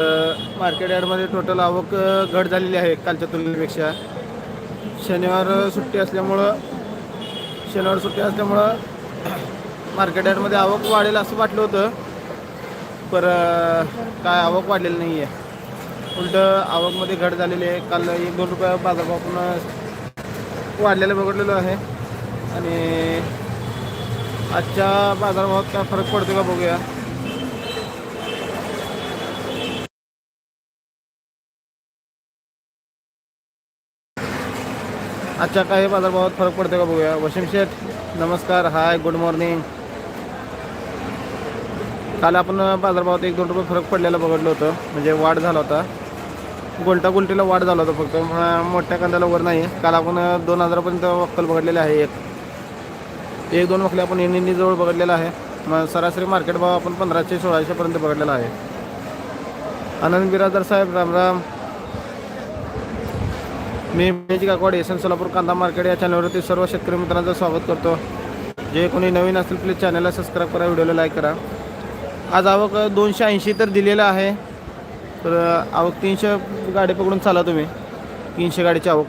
Market यार्डमध्ये total आवक घट झालेली आहे कालच्या तुलनेपेक्षा. शनिवार सुट्टी असल्यामुळं शनिवार सुट्टी असल्यामुळं मार्केट यार्डमध्ये आवक वाढेल असं वाटलं होतं. पर काय आवक वाढलेली नाही आहे उलट आवकमध्ये घट झालेली आहे. काल एक दोन रुपये बाजारभाव पण वाढलेलं बघितलेलं आहे. आणि आजच्या बाजारभावात काय फरक पडतो का बघूया. आजच्या काही बाजारभावात फरक पडतो का बघूया. वशिम शेठ नमस्कार. हाय गुड मॉर्निंग काल आपण बाजारभावात एक दोन रुपये फरक पडलेला बघितलं होतं. म्हणजे वाढ झाला होता. गोलटा गुलटीला वाढ झाला होता फक्त. मोठ्या कांद्याला वर नाही. काल आपण दोन हजारापर्यंत वक्कल बघितलेले आहे. एक एक दोन वकले आपण इंडिनीजवळ जवळ बघितलेला आहे. मग सरासरी मार्केट भाव आपण पंधराशे सोळाशेपर्यंत बघितलेला आहे. आनंद बिराजदार साहेब रामराम मी मेज गायकवाड एस एन सोलापूर कांदा मार्केट या चॅनलवरती सर्व शेतकरी मित्रांचं स्वागत करतो. जे कोणी नवीन असतील प्लीज चॅनलला सबस्क्राईब करा व्हिडिओला लाईक करा. आज आवक दोनशे ऐंशी तर दिलेलं आहे. तर आवक तीनशे गाडी पकडून चाला तुम्ही. तीनशे गाडीची आवक.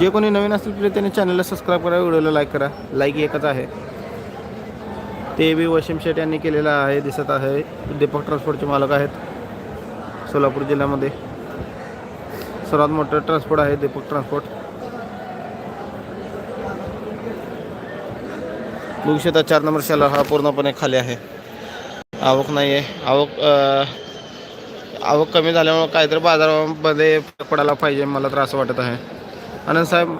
जे कोणी नवीन असतील प्लीज त्यांनी चॅनलला सबस्क्राईब करा व्हिडिओला लाईक करा. लाईक एकच आहे. ते बी वशिम शेठ यांनी केलेलं आहे दिसत आहे. दीपक ट्रान्सपोर्टचे मालक आहेत सोलापूर जिल्ह्यामध्ये. सर्वात मोठं ट्रान्सपोर्ट आहे दीपक ट्रान्सपोर्ट बघू शकता चार नंबर शाला हा पूर्णपणे खाली आहे. आवक नाही आहे आवक आवक कमी झाल्यामुळं काहीतरी बाजारामध्ये पडायला पाहिजे मला तर असं वाटत आहे. आनंद साहेब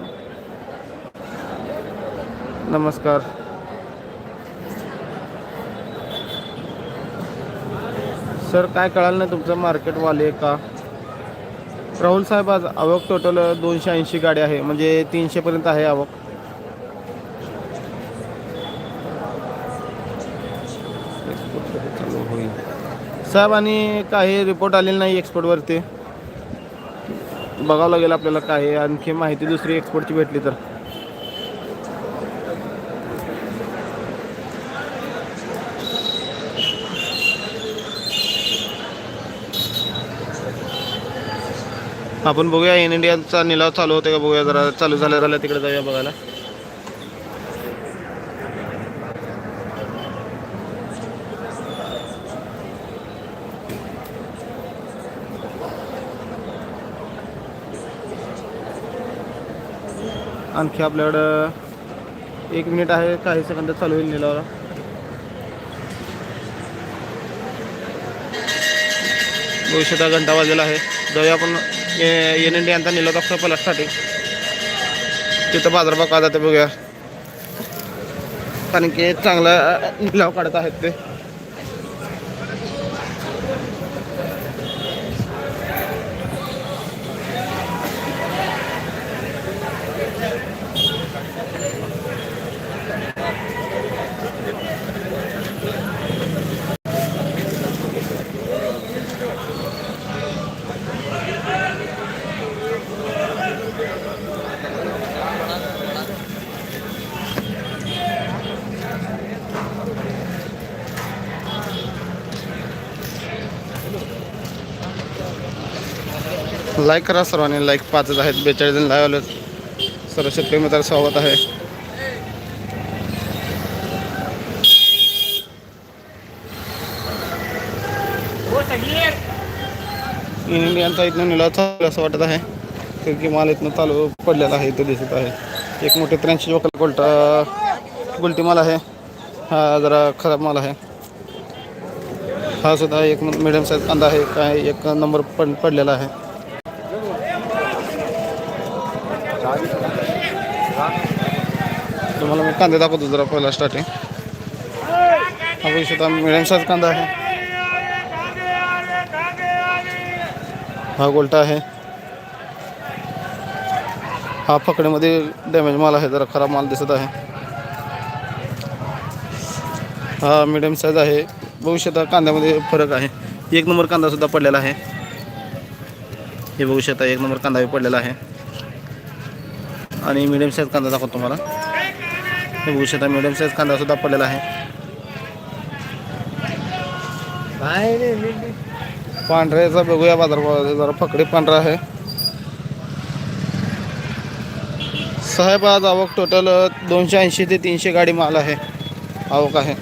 नमस्कार. सर काय कळालं नाही तुमचं मार्केटवाले का? राहुल साहेब आज आवक टोटल दोनशे ऐंशी गाडी आहे म्हणजे तीनशेपर्यंत आहे आवक. साहेब आणि काही रिपोर्ट आलेले नाही एक्सपोर्टवरती बघावं लागेल आपल्याला काय आणखी माहिती दुसरी एक्सपोर्टची भेटली तर. आपण बघूया इन इंडियाचा निलाव चालू होते का बघूया जरा चालू झाल्या झाल्या तिकडे जाऊया बघायला. आणखी आपल्याकडं एक मिनिट आहे काही सेकंद चालू होईल निलावाला. भविष्याचा घंटा वाजलेला आहे. जाऊया आपण एन इंडिया यांचा निलाव दाखवतो पहिला स्टार्टिंग तिथं बाजारभाव का जाते बघूया. कारण की चांगला निलाव काढत आहेत ते. लाईक करा सर्वांनी. लाईक पाचच आहेत. बेचाळीस जण लाईव्ह आले सर्व शेतकरी मित्रांचं स्वागत आहे. इन इंडियनचा इथनं निलाव चालू असं वाटत आहे. कारण की माल इथनं चालू पडलेला आहे इथं दिसत आहे. एक मोठे त्र्याऐंशी वकल गोलटा गुलटी माल आहे. हा जरा खराब माल आहे. हा सुद्धा एक मिडियम साईज कांदा आहे. काय एक नंबर पड पडलेला आहे तुम्हाला मी कांदे दाखवतो जरा पहिला स्टार्टिंग हा बघू मिडियम साईज कांदा आहे. हा गोल्टा आहे. हा फकडीमध्ये डॅमेज माल आहे जरा खराब माल दिसत आहे. हा मिडियम साईज आहे. भविष्यात कांद्यामध्ये फरक आहे. एक नंबर कांदा सुद्धा पडलेला आहे. हे भविष्यात एक नंबर कांदा पडलेला आहे. आणि मिडियम साईज कांदा दाखवतो तुम्हाला. हे बघू शकता मिडियम साईज कांदा सुद्धा पडलेला आहे. पांढऱ्याचा बघूया बाजारभाव जरा फकडे पांढरा आहे. साहेब आज आवक टोटल दोनशे ऐंशी ते तीनशे गाडी माल आहे. आवक आहे.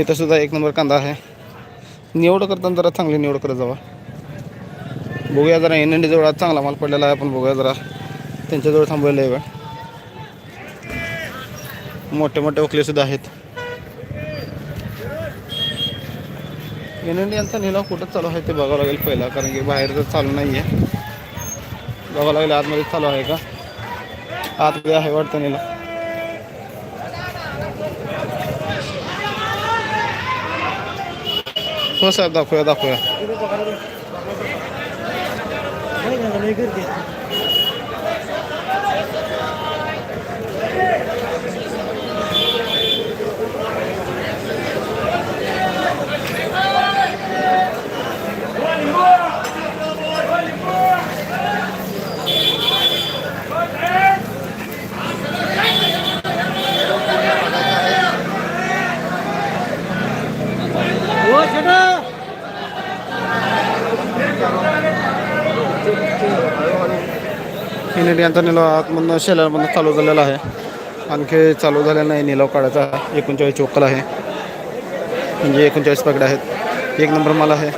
इथं सुद्धा एक नंबर कांदा आहे. निवड करताना जरा चांगली निवड करत जावा. बघूया जरा एन एन डी जवळ आज चांगला माल पडलेला आहे आपण बघूया जरा. त्यांच्याजवळ थांबवलेलं आहे वेळ. मोठे मोठे ओकलेसुद्धा आहेत. एन एन यांचा निलाव कुठं चालू आहे ते बघावं लागेल पहिला कारण की बाहेर तर चालू नाही आहे बघावं लागेल आतमध्ये चालू आहे का? आतमध्ये आहे वाटतं निलाव. हो साहेब दाखवूया दाखवूया. एन यांचा निलाव आतमधनं शेलामधनं चालू झालेला आहे. आणखी चालू झालेला नाही निलाव काढायचा एकोणचाळीस चोक्कल आहे. म्हणजे एकोणचाळीस पकड आहेत. एक नंबर माल आहे.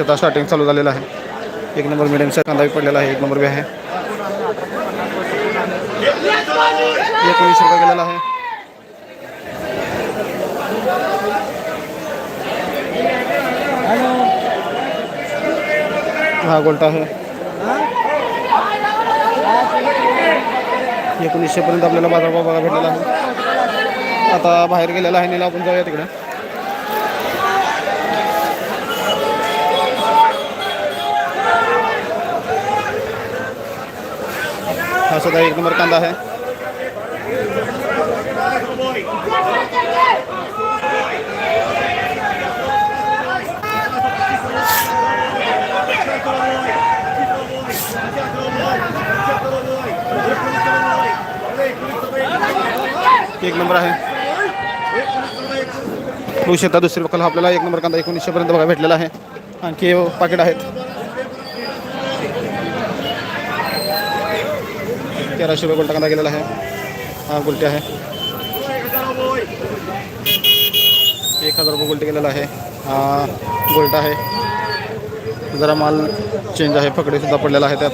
आता स्टार्टिंग चालू झालेलं आहे. एक नंबर मिडियमचा कांदा पडलेला आहे. एक नंबर बी आहे. एकोणीस रुपये गेलेला आहे. हा गोल्टा आहे? एकोणीसशेपर्यंत आपल्याला बाजारभाव बघा भेटलेला आहे. आता बाहेर गेलेला आहे नीला आपण जाऊया तिकडे. हा सुद्धा एक नंबर कांदा आहे. एक नंबर आहे. होऊ शकता दुसरी बकल आपल्याला एक नंबर कांदा एकोणीसशे पर्यंत बघा भेटलेला आहे. आणखी पाकिट आहेत. तेराशे रुपये गोल्टा कांदा गेलेला आहे. हा गुलटे आहे. एक हजार रुपये गुलटे गेलेला आहे. हा गोल्टा आहे. जरा माल चेंज आहे फकडे सुद्धा पडलेला आहे त्यात.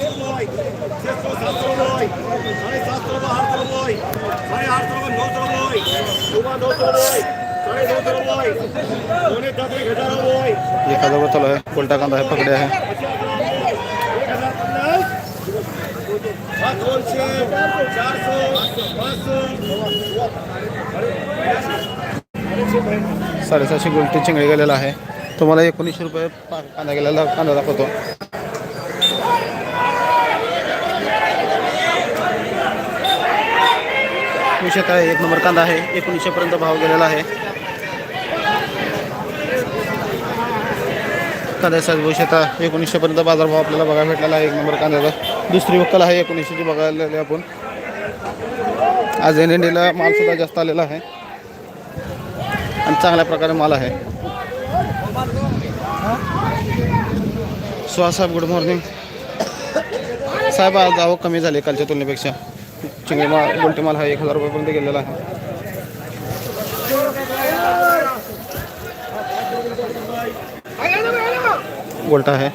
हज़ार रुपये चालू आहे गोल्टा कांदा आहे फकडे आहे. साडेसातशे तुम्हाला एकोणीसशे रुपये कांदा गेलेला कांदा दाखवतो. विषय आहे एक नंबर कांदा आहे. एकोणीसशे पर्यंत भाव गेलेला आहे. कांद्याचा भविष्यात एकोणीसशे पर्यंत बाजारभाव आपल्याला बघायला भेटलेला आहे. एक नंबर कांद्याचा. दुसरी वक्कल आहे एकोणीसशेची बघायला आपण. आज एन एन डीला मालसुद्धा जास्त आलेला आहे. आणि चांगल्या प्रकारे माल आहे. सुहास साहेब गुड मॉर्निंग साहेब आज आवक कमी झाली कालच्या तुलनेपेक्षा. चिंगडी माल गोलटी माल हा एक हजार रुपयापर्यंत गेलेला आहे. गोल्टा आहे.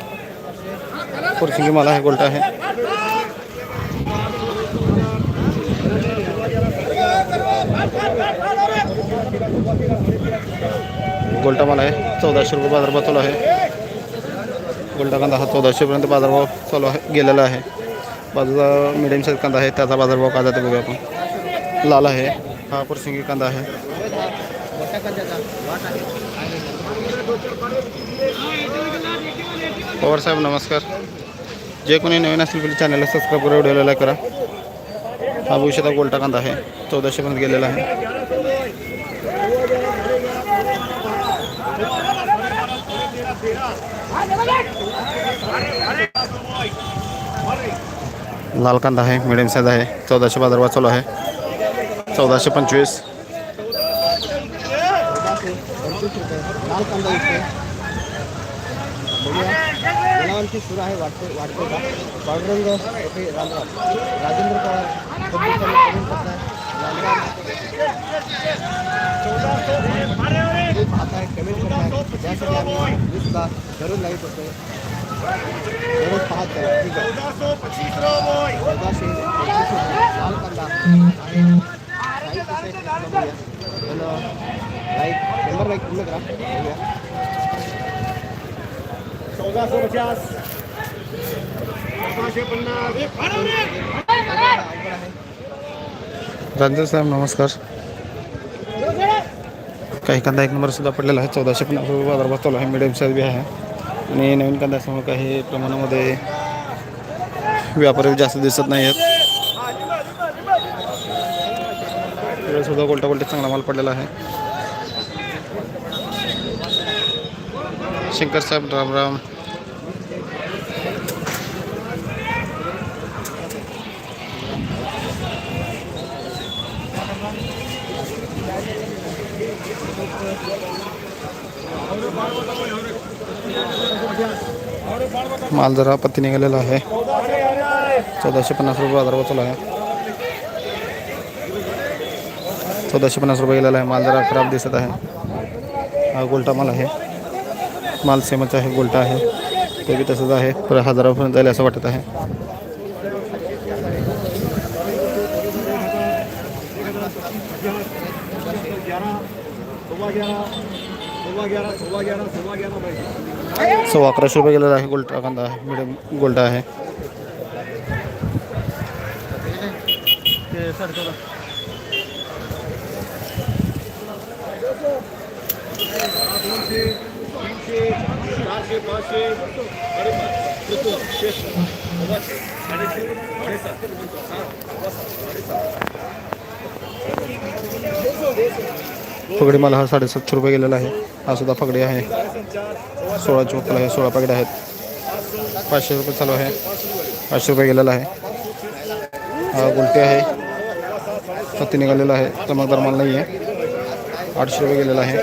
पुरचिंगी माल आहे गोल्टा आहे. गोल्टा माल आहे चौदाशे रुपये बाजार चालू आहे. गोल्टा कांदा हा चौदाशेपर्यंत बाजारभाव चालू आहे, गेलेला आहे. बाजूला मिडियम साईज कांदा आहे, त्याचा बाजारभाव काय जाते बघूया आपण. लाल आहे, हा पुरसिंगी कांदा आहे. पवार साहेब, नमस्कार. जे कोणी नवीन असेल तरी चॅनलला सबस्क्राईब करा लाईक करा. हा भविष्यात गोल्टा कांदा आहे चौदाशेपर्यंत गेलेला आहे. लाल कांदा आहे मिडियम साईज आहे चौदाशे बाजारभाव चालू आहे. चौदाशे पंचवीस. लाल कांदा विकतोय बघूया गुलाबांची सुरू आहे वाटते वाटते का पांडुरंग ओके राम राम राजेंद्र पवार कबूल करून करून कसं राम राम खूप पाहत आहे कमेंट करत आहे त्यासाठी आम्ही न्यूजला दररोज लाईव्ह करतोय दररोज पाहत आहे ठीक आहे चौदाशे पंचवीस रुपये. लाल कांदा आहे लाईक कसं आहे ते बघूया पण लाईक नंबर लाईक पूर्ण करा बघूया चौदाशे पचास चौदाशे पन्नास राजेंद्र साहेब नमस्कार. काही कांदा एक नंबर सुद्धा पडलेला आहे. चौदाशे पन्नास रुपये बाजारभाव चालू आहे. मिडियम साईज बी आहे. आणि नवीन कांदा असल्यामुळे काही प्रमाणामध्ये व्यापारी जास्त दिसत नाही आहेत चांगला माल आहे. शंकर साहेब, राम राम. माल जरा पत्ती निघालेला आहे. चौदाशे पन्नास रुपये बाजारभाव चालू आहे. चौदाशे पन्नास रुपये गेलेला आहे. माल जरा खराब दिसत आहे. हा गोलटा माल आहे. माल सेमच आहे गोलटा आहे. ते बी तसंच आहे. पर हजारापर्यंत जाईल असं वाटत आहे सव्वा ग्यारह सव्वा ग्यारह सव्वा ग्यारह सव्वा ग्यारह भाई सव्वा अकराशे रुपये गेलेला आहे गोलटा कांदा आहे मिडियम गोल्टा आहे. चारशे पाचशे फगडी माल हा साडेसातशे रुपये गेलेला आहे. हा सुद्धा फगडी आहे. सोळा चोपल आहे सोळा पॅकेट आहेत. पाचशे रुपये चालू आहे. पाचशे रुपये गेलेला आहे. हा गुलटी आहे. हत्ती निघालेला आहे. चमकदार माल नाही आहे आठशे रुपये गेलेला आहे.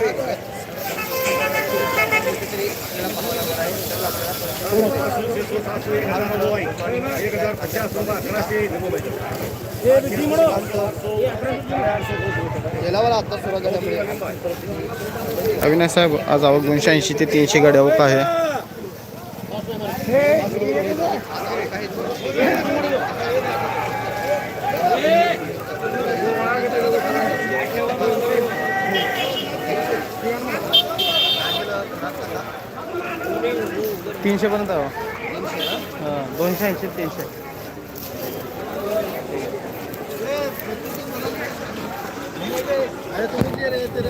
एक अविनाश साहेब आज आवक दोनशे ऐंशी ते तीनशे गाडी आवक आहे. तीनशे पर्यंत हां दोनशे ऐंशी तीनशे. इकडे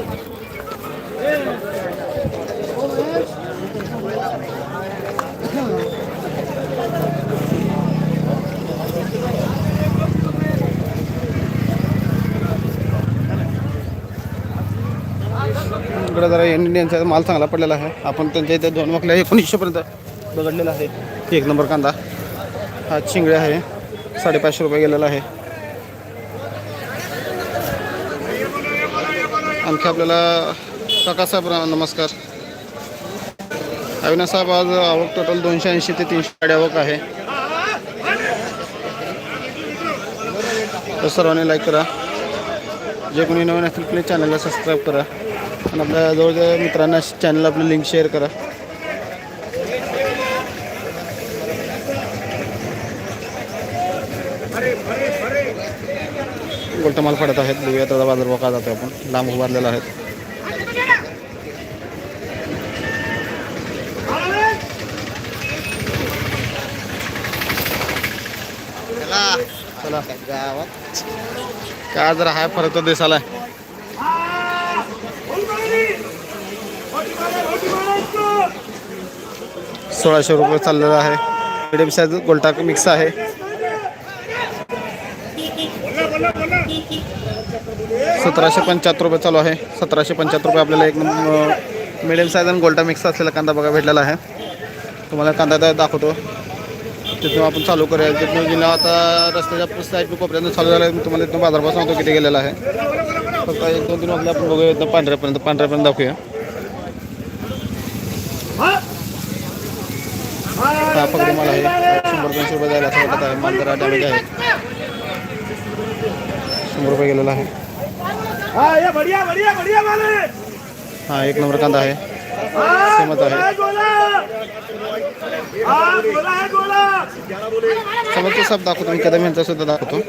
जरा माल चांगला पडलेला आहे. आपण त्यांच्या इथे दोन वाकल्या एकोणीसशेपर्यंत बघडलेला आहे. एक नंबर कांदा. हा चिंगळे आहे. साडेपाचशे रुपये गेलेला आहे. आणखी आपल्याला काकासाहेब रा- नमस्कार. अविनाश साहेब आज आवक टोटल दोनशे ऐंशी ते तीनशे गाडी आवक आहे. तर सर्वांनी लाईक करा. जे कोणी नवीन असतील प्लीज चॅनलला सबस्क्राईब करा. आणि आपल्या जवळच्या मित्रांना चॅनल आपली लिंक शेअर करा. गोलटा माल पडत आहेत. बघूया त्याचा बाजारभाव का जातो आपण. लांब उभारलेला आहे काय जरा हाय फरक तर दिसायला सोळाशे रुपये चाललेला आहे. मिडियम साईज गोल्टा मिक्स आहे. सतराशे पंच्याहत्तर रुपये चालू आहे. सतराशे पंच्याहत्तर रुपये आपल्याला एक मिडियम साईज आणि गोल्टा मिक्स असलेला कांदा बघा भेटलेला आहे. तुम्हाला कांदा दा- दाखवतो. तिथून आपण चालू करूया तिथून गेलं आता रस्त्याच्या साईड कोपऱ्यानं चालू झालं आहे तुम्हाला इथून बाजारभाव सांगतो किती गेलेला आहे. फक्त एक दोन तीन वाजले आपण बघूया इथं पांढऱ्यापर्यंत पांढऱ्यापर्यंत दाखवूया. हा पगडी माल आहे शंभर दोनशे रुपये जायला असं वाटत आहे. माल जरा डॅमेज आहे. शंभर रुपये गेलेला आहे. हाँ ये बढ़िया बढ़िया बढ़िया माल एक नंबर कांदा आहे. हाँ, सेमत आहे. है हाँ है समजचं सब दाखवतो मी कदम यांचा सुद्धा दाखवतो.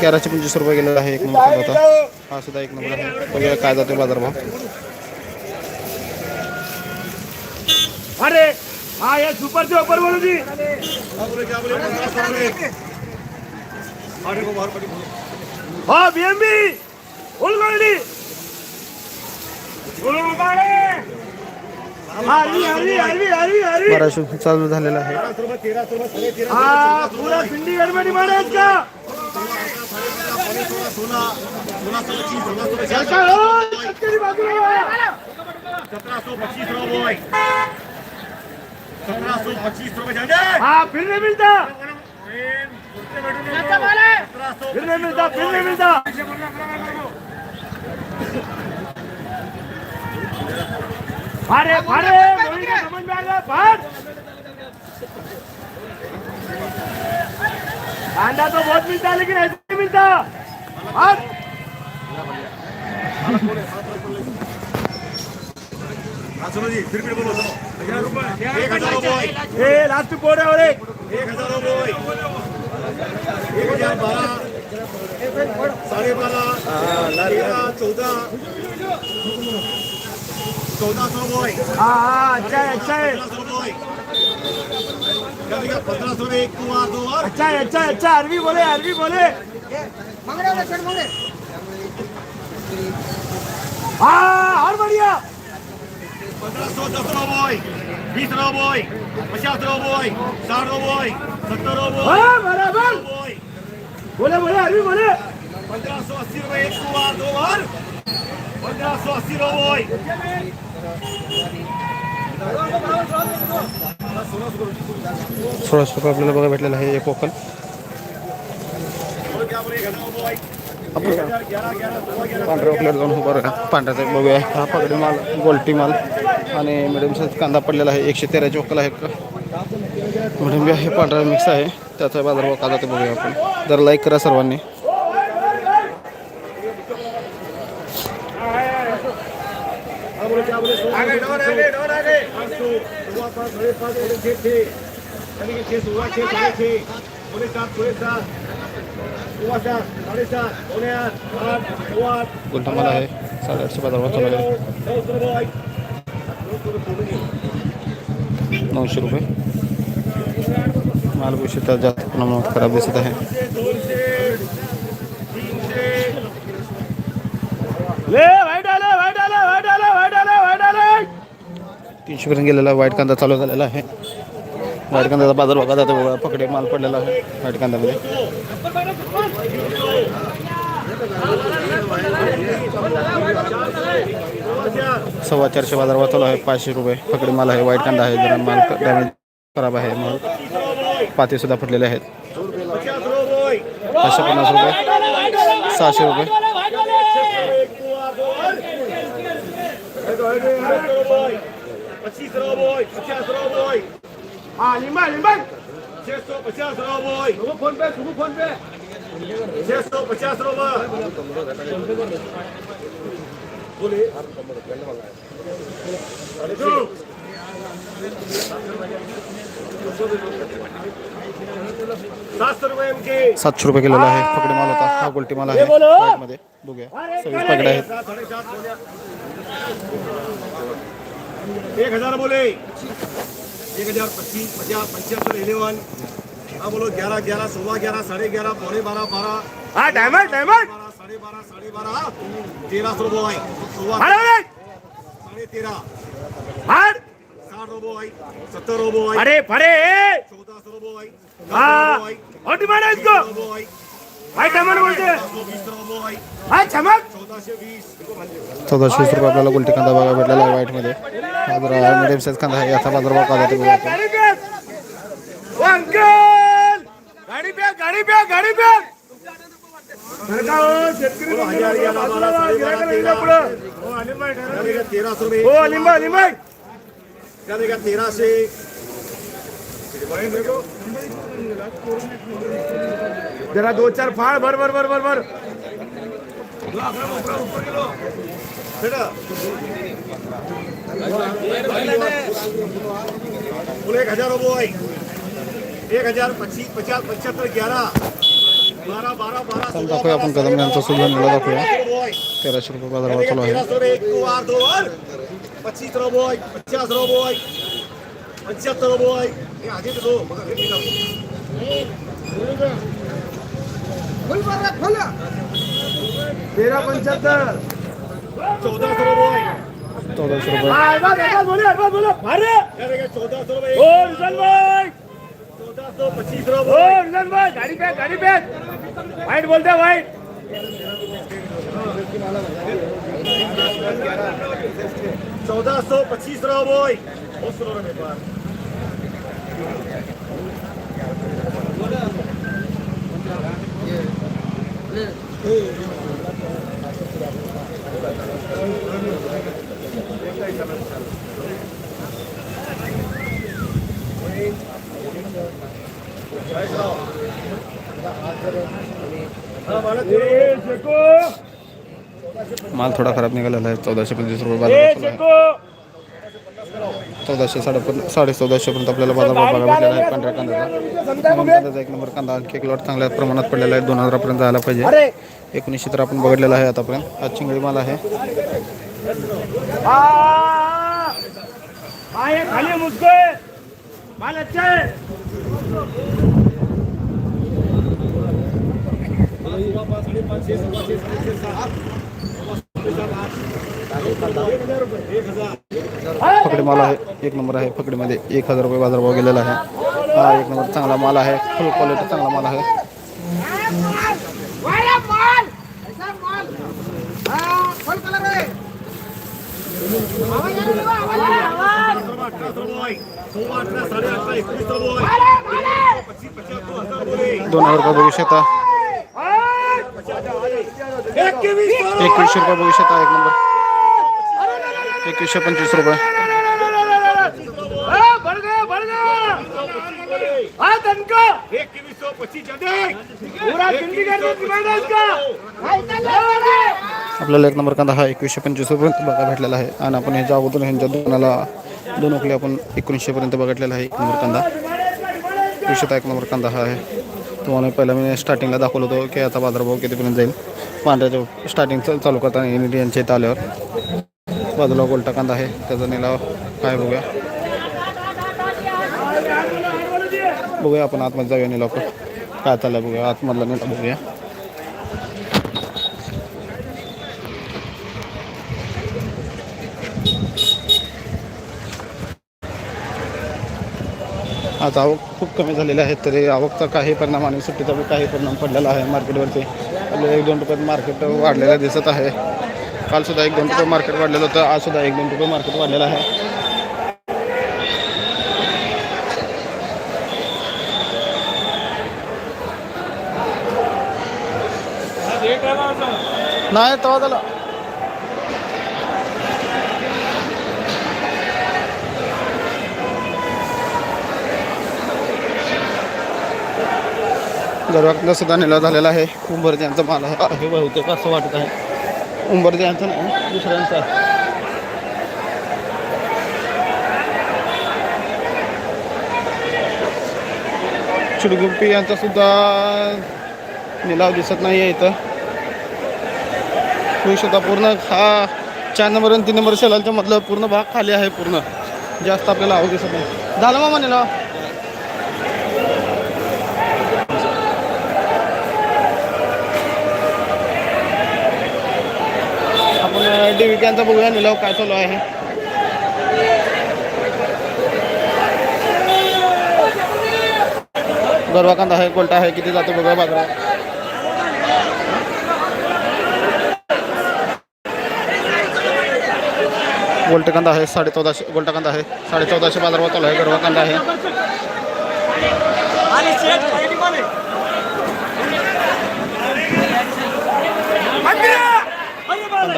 तेराशे पंचवीस रुपये गेलेला आहे एक नंबर कांदा होता हा सुद्धा एक नंबर आहे. बघूया काय जातो बाजारभाव. अरे हाँ ये सुपर से ऊपर बोलो जी வா வியம்பி உள்கொள்ளி बाराशे चालू झालेला आहे. पुरा सिंडीगड मध्ये मारायच का? हाँ फिर नहीं मिलता सतरा मिलता मिलता अरे अरे समझ में आ गया तो बहुत मिलता लेकिन ऐसे नहीं मिलता फाड़ सुनो जी फिर फिर बोलो सुनो हजार रुपये. एक हजार रुपये. ए लास्ट बोर्ड है और एक एक हजार रुपये. एक हजार बारह साढ़े बारह तेरह चौदह चौदह सौ रुपये. हाँ हाँ अच्छा है अच्छा है सौ पंद्रह में एक कुआ दो और अच्छा है अच्छा अच्छा अरबी बोले अरबी बोले. हाँ और बढ़िया पचास साठ सत्तर हाँ बराबर. रुपये बोले बोले अरबी बोले. पंद्रह सौ अस्सी रुपये एक कुआ दो और पंद्रह सौ अस्सी रुपये सोळाशे रुपये आपल्याला बघा भेटलेला आहे एक कोकण एक पांढऱ्या वकल्यावर जाऊन उभा राहा. पांढऱ्याचा बघूया. हा पगडी माल गोल्टी माल. आणि मिडियम साईज कांदा पडलेला आहे. एकशे तेराची वक्कल आहे. मिडियम बी आहे पांढरा मिक्स आहे. त्याचा बाजारभाव का ते बघूया आपण. जर लाईक करा सर्वांनी. आगे गुलठा मला आहे चालू आहे नऊशे रुपये खराब दिसत आहे तीनशे पर्यंत गेलेला चालू है। आहे कंदा बाज़ार बता पकडे माल पड़ेगा आहे कंदा सव्वा चारशे बाज़ार चालू आहे पाचशे रुपये. पकडे माल आहे व्हाईट कांदा आहे जरा माल डॅमेज खराब आहे माल पाते सुद्धा फुटलेले आहेत. पाचशे पन्नास रुपये. सहाशे रुपये. पचास रुपये हाँ लिंबा लिंबा छः सौ पचास रुपये। तुम फोन पे तुम फोन पे छः सौ पचास रुपये सात सौ रुपये इनके सातशे रुपये किलोला आहे पकडे माल होता। हा गोल्टी माल आहे। व्हाईटमध्ये बघूया। सव्वीस पकडे आहेत। सात साढ़े सात बोले। एक हजार बोले। एक हजार पच्चीस पचास पचहत्तर इलेवन हाँ बोलो ग्यारह ग्यारह सोलह ग्यारह साढ़े ग्यारह पौने बारह बारह हाँ डायमंड डायमंड साढ़े बारह साढ़े बारह तेरह सौ सोलह अरे अरे साढ़े तेरह सत्तर रुपये अरे फरे. चौदह सौ रुपये हाँ. और है इसको. रुपये भाई डायमंड बोलते हैं सौ बीस रुपये हाँ चमक. चौदह से बीस चौदाशे वीस रुपये आपल्याला गुलटी कांदा बघा भेटलेला आहे व्हाईटमध्ये जरा मिडियम साईज कांदा आहे. याचा बाजारभाव का जाते बघूया आपण. करेंगे ओ अंकल गाडी पे गाडी पे गाडी पे बरं का हो, शेतकरी बंधूंनो, थोडं बाजूला व्हा, गिऱ्हाईकाला येऊ तेराशे रुपये हो, तेराशे जरा दो चार फाळ भर भर भर भर भर. एक हजार रुपये. एक हजार पच्चीस पचास पचहत्तर ग्यारह। बारह बारह बारह चला दाखवूया आपण कदम यांचा सुद्धा निळा दाखवूया. रुपये तेराशे रुपये बाजारभाव चालू आहे. तेरह सौ एक दो आठ दो आठ। पच्चीस रुपये पचास रुपये पंच्याहत्तर रुपये हे आधी तर दो पंच्याहत्तर. चौदा रुपये. चौदाशे रुपये सौ रुपये. गाडी पे गाडी पे। वाईट बोलते वाईट चौदह सौ पच्चीस रुपये बहुत सुनो रे मेरे पास हाँ, माना तेरे ए शेको माल थोडा खराब निघालेला आहे. चौदाशे पंचवीस रुपये शेको चौदाशे साडे साडे चौदाशेपर्यंत आपल्याला बाजारभाव बघायला भेटलेला आहे. पांढऱ्या कांद्याचा. एक नंबर कांदा आणखी एक लॉट चांगल्या प्रमाणात पडलेला आहे. दोन हजारापर्यंत जायला पाहिजे. एकोणीसशे तर आपण बघितलेला आहे आतापर्यंत. आज चिंगळी माल आहे. आ आ ये खाली मुझको है माल अच्छा है फकडी माल आहे. एक नंबर आहे फकडीमध्ये एक हजार रुपये बाजारभाव गेलेला आहे. हा एक नंबर चांगला माल आहे. फुल क्वालिटी चांगला माल आहे. वाया माल ऐसा माल हाँ फुल कलर है आवाज आ रही है आवाज आ रही है आवाज अठरा रुपये सोळा अठरा साडे अठरा एकवीस रुपये माले माले पच्चीस पचास हजार रुपये दोन हजार रुपये बघू शकता. एकवीस एकवीसशे रुपये बघू शकता एक नंबर. एकवीसशे पंचवीस रुपये. सौ पच्चीस पूरा जिंदगी आपल्याला एक नंबर कांदा हा एकवीसशे पंचवीस रुपयेपर्यंत बघा भेटलेला आहे. आणि आपण ह्याच्या अगोदर ह्यांच्या दुकानाला दोन ओकले आपण एकोणीसशेपर्यंत बघितलेला आहे एक नंबर कांदा. एकशे एक नंबर कांदा हा आहे. तुम्हाला पहिला मी स्टार्टिंगला दाखवलं होतं की याचा बाजारभाव कितीपर्यंत जाईल. पांढऱ्याच्या स्टार्टिंग चालू करताना एन यांच्या इथं आल्यावर. बाजूला गोलटा कांदा आहे त्याचा निलाव काय बघूया. बघूया आपण आतमध्ये जाऊया निलाव काय चाललं बघूया आतमधला निलाव बघूया. आज आवक खूप कमी झालेली आहे तरी आवकचा काही परिणाम आणि सुट्टीचा बी काही परिणाम पडलेला आहे मार्केटवरती. आपल्याला एक दोन रुपयात मार्केट वाढलेलं दिसत आहे. काल सुद्धा एक दोन रुपये मार्केट वाढलेलं होतं आज सुद्धा एक दोन रुपये मार्केट वाढलेलं आहे. नाही तेव्हा झालं. सुद्धा निलाव झालेला आहे. उंबरज्यांचा माल आहे. आहे बहुतेक असं वाटत आहे. उंबरज्यांचा नाही दुसऱ्यांचा. चिडगुप्पी यांचा सुद्धा निलाव दिसत नाही आहे इथं. होऊ शकता पूर्ण हा चार नंबर आणि तीन नंबर शेलालच्या मधलं पूर्ण भाग खाली आहे पूर्ण. जास्त आपल्याला आव दिसत नाही. झालं मामा निलाव. आपण डिविक्यांचा बघूया निलाव काय चालू आहे. गरवा आहे कोलटा आहे किती जातो बघूया बाजारात. गोल्टे आहे साडे चौदाशे गोल्टा आहे साडे चौदाशे बाजार चालू आहे गरवा आहे.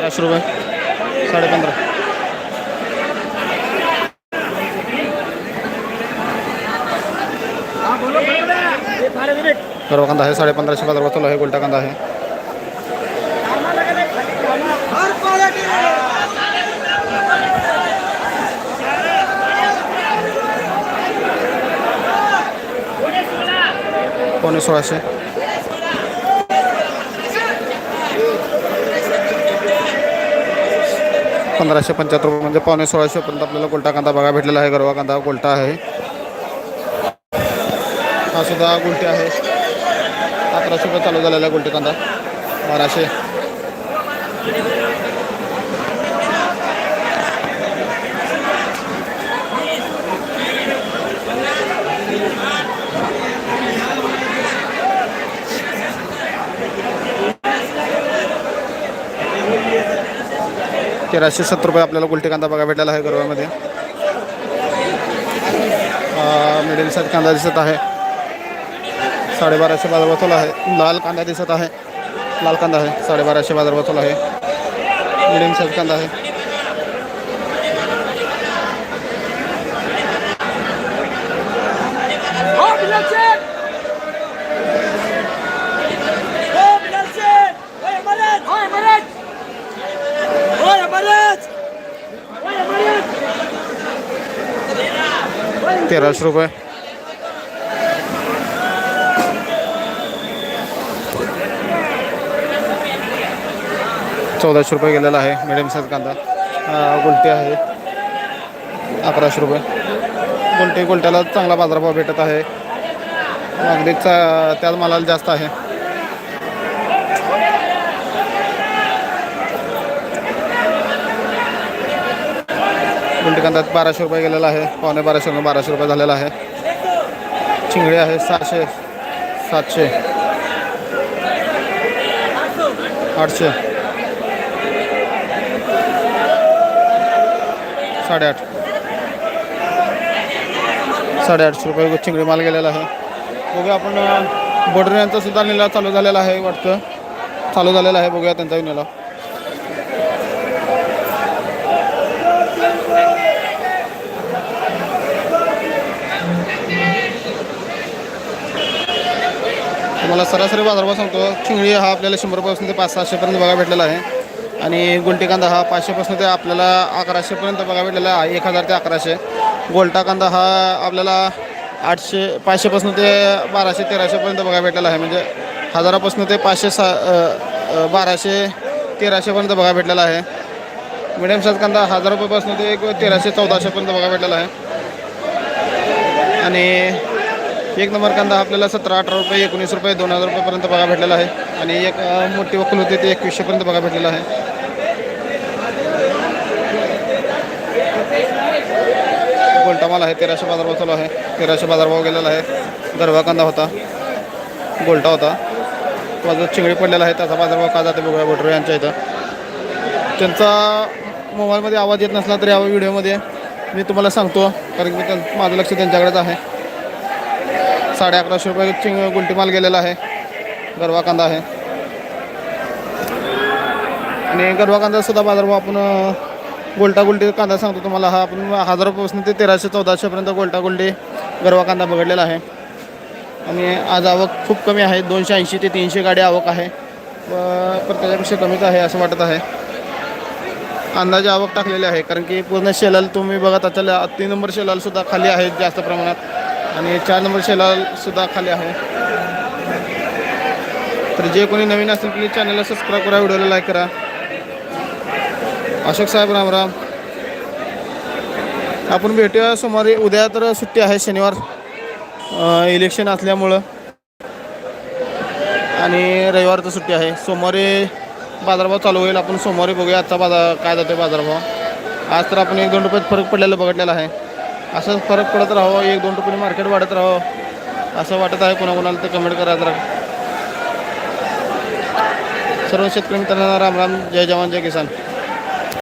पंधराशे रुपये साडेपंधरा पंधरा कांदा आहे साडेपंधराशे बाजारभाव चालू आहे गोलटा कांदा आहे। पावणे सोळाशे। पंधराशे पंच्याहत्तर रुपये म्हणजे पावणे सोळाशेपर्यंत आपल्याला गोलटा कांदा बघा भेटलेला आहे गरवा कांदा गोलटा आहे. हा सुद्धा गुलटी आहे. अकराशे रुपये चालू झालेला आहे गुलटी कांदा. बाराशे. तेराशे सत्तर रुपये आपल्याला गुलटी कांदा बघा भेटलेला आहे गरवामध्ये. मिडियम साईज कांदा दिसत आहे. साडेबाराशे बाजार बसवला आहे. लाल कांदा दिसत आहे. लाल कांदा आहे. साडेबाराशे बाजार बसवला आहे. मिडियम साईज कांदा आहे. तेराशे रुपये. चौदाशे रुपये गेलेला आहे मिडियम साईज कांदा. गुलटे गुलटी आहे. अकराशे रुपये. गुलटी गुलट्याला चांगला बाजारभाव भेटत आहे. अगदीच अं, त्याच मालाला जास्त आहे. गुलटी कांदा बाराशे रुपये गेलेला आहे. पावणे बाराशे रुपये बाराशे रुपये झालेला आहे. चिंगडी आहे सहाशे सातशे आठशे साडेआठ साडेआठशे रुपये चिंगडी माल गेलेला आहे. बघूया आपण बोर्डर यांचा सुद्धा निला चालू झालेला आहे वाटतं. चालू झालेला आहे बघूया त्यांचाही निला तुम्हाला सरासरी बाजारभाव सांगतो चिंगळी हा आपल्याला शंभर रुपयापासून ते पाच सहाशेपर्यंत बघा भेटलेला आहे. आणि गुलटी कांदा हा पाचशेपासून ते आपल्याला अकराशेपर्यंत बघा भेटलेला आहे एक हजार ते अकराशे. गोलटा कांदा हा आपल्याला आठशे पाचशेपासून ते बाराशे तेराशेपर्यंत बघा भेटलेला आहे. म्हणजे हजारापासून ते पाचशे सा बाराशे तेराशेपर्यंत बघा भेटलेला आहे. मिडियम साईज कांदा हजार रुपयापासून ते एक तेराशे चौदाशेपर्यंत बघा भेटलेला आहे. आणि एक नंबर कांदा आपल्याला सतरा अठरा रुपये एकोणीस रुपये दोन हजार रुपयेपर्यंत बघा भेटलेला आहे. आणि एक मोठी वकील होती ते एकवीसशेपर्यंत बघा भेटलेला आहे. गोलटामाल आहे तेराशे बाजारभाव चालू आहे. तेराशे बाजारभाव गेलेला आहे. गरवा कांदा होता. गोलटा होता. तो जो चिंगडी पडलेला आहे. त्याचा बाजारभाव का जाते बघूया बोटर यांच्या इथं. त्यांचा मोबाईलमध्ये आवाज येत नसला तरी या व्हिडिओमध्ये मी तुम्हाला सांगतो कारण की त्यां- माझं लक्ष त्यांच्याकडेच आहे. साडे अकराशे रुपये चिंग गुलटी माल गेलेला आहे. गरवा कांदा आहे. आणि गरवा कांदा सुद्धा बाजारभाव आपण गोलटा गुलटी कांदा सांगतो तुम्हाला. हा आपण हजार रुपयापासून ते तेराशे चौदाशेपर्यंत गोलटा गुलटी गरवा कांदा बघडलेला आहे. आणि आज आवक खूप कमी आहे. दोनशे ऐंशी ते तीनशे गाडी आवक आहे. व प्रत्येकापेक्षा कमीच आहे असं वाटत आहे. अंदाजे आवक टाकलेली आहे. कारण की पूर्ण शेलाल तुम्ही बघत असाल तीन नंबर शेलालसुद्धा खाली आहेत जास्त प्रमाणात. आणि चार नंबर शेलाल सुद्धा खाली आहे. तर जे कोणी नवीन असेल प्लीज चॅनलला सबस्क्राईब करा व्हिडिओला लाईक करा. अशोक साहेब राम राम. आपण भेटूया सोमवारी उद्या तर सुट्टी आहे शनिवार इलेक्शन असल्यामुळं. आणि रविवार तर सुट्टी आहे. सोमवारी बाजारभाव चालू होईल आपण सोमवारी बघूया आजचा बाजार काय जातो बाजारभाव. आज तर आपण एक दोन रुपयात फरक पडलेला बघितलेला आहे. असंच फरक पडत राहावं एक दोन रुपये मार्केट वाढत राहावं असं वाटत आहे कोणाकोणाला ते कमेंट करा जरा. सर्व शेतकरी मित्रांना राम राम जय जवान जय किसान.